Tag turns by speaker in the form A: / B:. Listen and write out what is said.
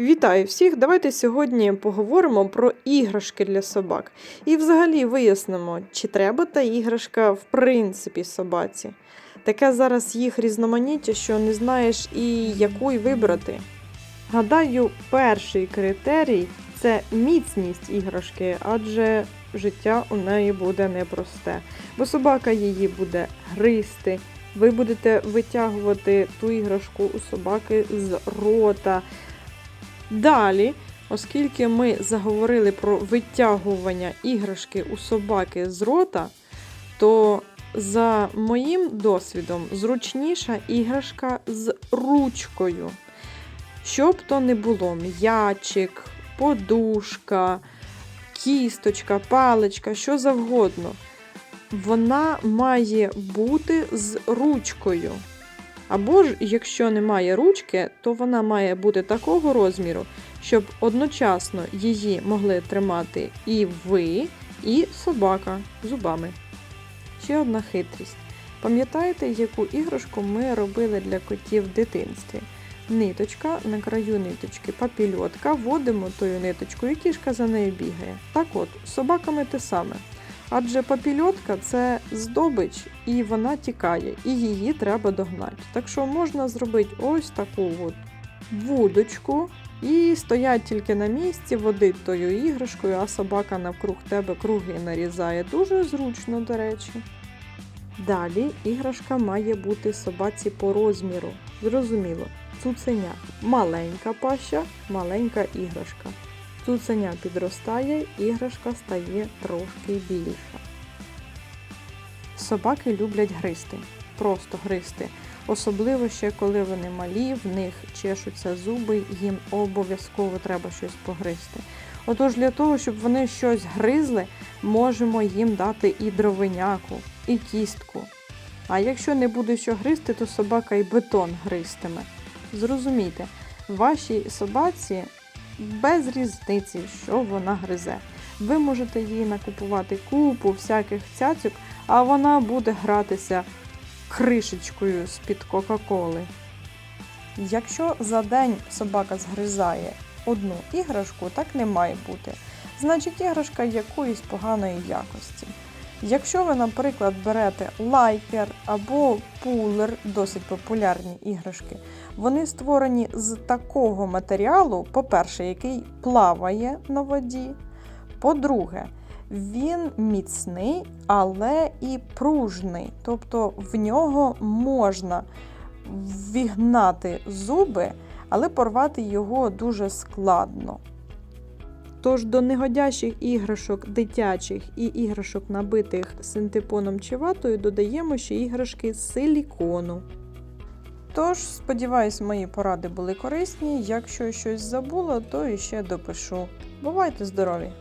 A: Вітаю всіх! Давайте сьогодні поговоримо про іграшки для собак. І взагалі вияснимо, чи треба та іграшка в принципі собаці. Таке зараз їх різноманіття, що не знаєш і яку й вибрати. Гадаю, перший критерій це міцність іграшки, адже життя у неї буде непросте, бо собака її буде гризти. Ви будете витягувати ту іграшку у собаки з рота. Далі, оскільки ми заговорили про витягування іграшки у собаки з рота, то за моїм досвідом зручніша іграшка з ручкою. Щоб то не було м'ячик, подушка, кісточка, паличка, що завгодно. Вона має бути з ручкою. Або ж, якщо немає ручки, то вона має бути такого розміру, щоб одночасно її могли тримати і ви, і собака зубами. Ще одна хитрість. Пам'ятаєте, яку іграшку ми робили для котів в дитинстві? Ниточка, на краю ниточки папільотка, вводимо тою ниточкою, і кішка за нею бігає. Так от, з собаками те саме. Адже папільотка це здобич, і вона тікає, і її треба догнати. Так що можна зробити ось таку от вудочку і стоять тільки на місці, водить тою іграшкою, а собака навкруг тебе круги нарізає. Дуже зручно, до речі. Далі іграшка має бути собаці по розміру. Зрозуміло, цуценя маленька паща, маленька іграшка. Цуценя підростає, іграшка стає трошки більша. Собаки люблять гризти, просто гризти. Особливо ще коли вони малі, в них чешуться зуби, їм обов'язково треба щось погризти. Отож, для того, щоб вони щось гризли, можемо їм дати і дровиняку, і кістку. А якщо не буде що гризти, то собака і бетон гризтиме. Зрозумійте, вашій собаці без різниці, що вона гризе. Ви можете їй накупувати купу всяких цяцьок, а вона буде гратися кришечкою з-під Кока-Коли. Якщо за день собака згризає одну іграшку, так не має бути. Значить, іграшка якоїсь поганої якості. Якщо ви, наприклад, берете лайкер або пулер, досить популярні іграшки, вони створені з такого матеріалу, по-перше, який плаває на воді. По-друге, він міцний, але і пружний. Тобто в нього можна вігнати зуби, але порвати його дуже складно. Тож до негодящих іграшок дитячих і іграшок, набитих синтепоном чи ватою, додаємо ще іграшки з силікону. Тож, сподіваюсь, мої поради були корисні. Якщо щось забула, то іще допишу. Бувайте здорові!